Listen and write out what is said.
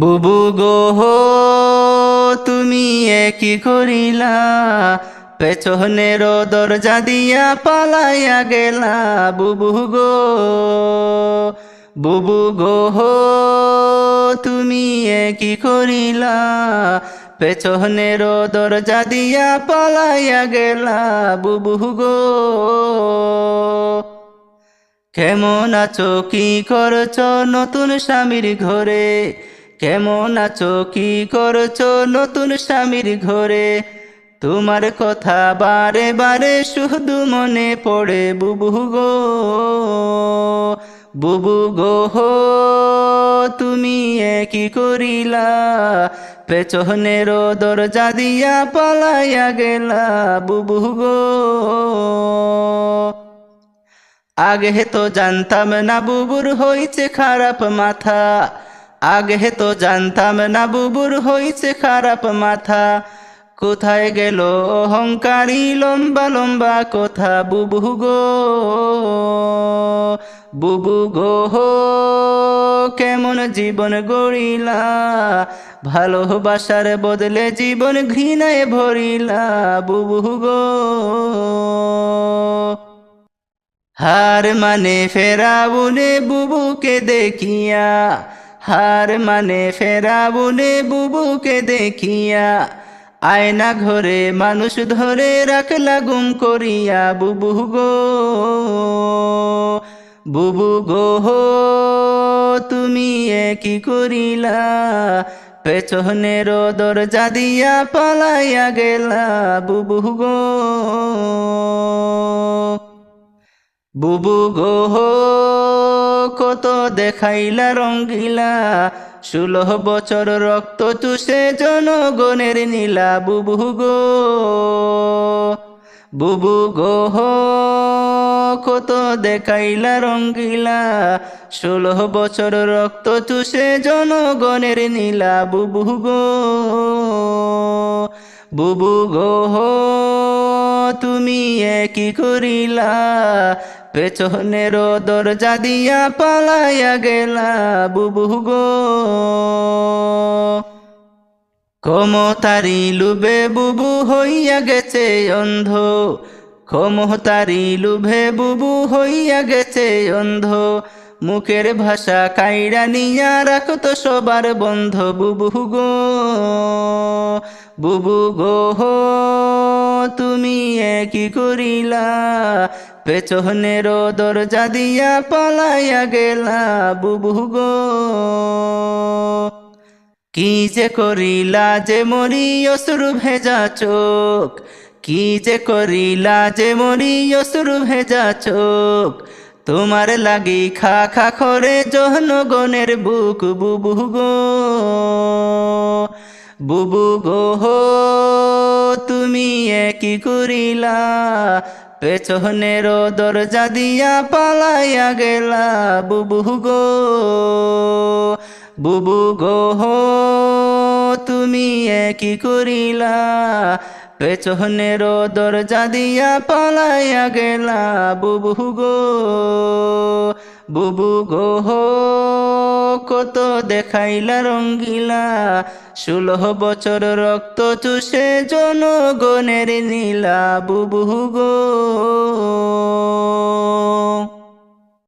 বুবু গো হো, তুমি কি করিলা? পেছনের দরজা দিয়া পালাইয়া গেলা, বুবু গো। বুবু গো হো, তুমি কি করিলা? পেছনের দরজা দিয়া পালাইয়া গেলা, বুবু গো। কেমন আছো, কি করছ নতুন স্বামীর ঘরে? কেমন আছো? কি করছ? নতুন স্বামীর ঘরে? তোমার কথা বারে বারে শুধু মনে পড়ে, বুবু গো বুবু গো হো তুমি কি করিলা? পেছনের দরজা দিয়া পালাইয়া গেলা, বুবু গো। আগে তো জানতাম না বুবুর হইছে খারাপ মাথা। আগে তো জানতাম না বুবুর হইছে খারাপ মাথা। কোথায় গেল অহংকারী লম্বা লম্বা কথা বুবু গো? বুবু গো কেমন জীবন গড়িলা? ভালোবাসার বদলে জীবন ঘৃণায় ভরিলা বুবু গো। হার মানে ফেরাবুনে বুবুকে দেখিয়া হার মানে ফেরাবুনে বুবুকে দেখিয়া। আয়না ঘরে মানুষ ধরে রাখলা গুম করিয়া, বুবু গো বুবু গো, তুমি এ কি করিলা? পেছনের দরজা দিয়া পালাইয়া গেলা, বুবু গো বুবু গো কত দেখাইলা রঙ্গিলা ষোলো বছর রক্ত চুষে জনগণের নীলা বুবু গো। বুবু গো কত দেখাইলা রঙ্গিলা ষোলো বছর রক্ত চুষে জনগণের নীলা বুবু গো। বুবু গো তুমি কি করিলা পেছনের দরজা দিয়া পালাইয়া গেলা, বুবু গো। কমতারি লুবে বুবু হইয়া গেছে অন্ধ। ক্ষমতারি লুভে বুবু হইয়া গেছে অন্ধ। মুখের ভাষা কাইরা নিয়া রাখতো সবার বন্ধ, বুবু গো। বুবু গো তুমি কি করিলা? পেছনের দরজা দিয়া পালাইয়া গেলা, বুবু গো। কি যে করিলা যে মরি অসুরু ভেজা চোখ, কি যে করিলা যে মরি অসুরু ভেজা চোখ, তোমার লাগি খা খা করে জহনগণের বুক, বুবু গো। বুবু গো, হো, তুমি এ কি করিলা? পেছনের দরজা দিয়া পালাইয়া গেলা, বুবু গো বুবু গো, হো, তুমি কি করিলা? পেছনের দরজা দিয়া পালাইয়া গেলা, বুবু গো বুবু গো, হো কত দেখাইলা রঙ্গিলা। ষোলো বছর রক্ত চুষে জনগণের নীলা বুবু গো।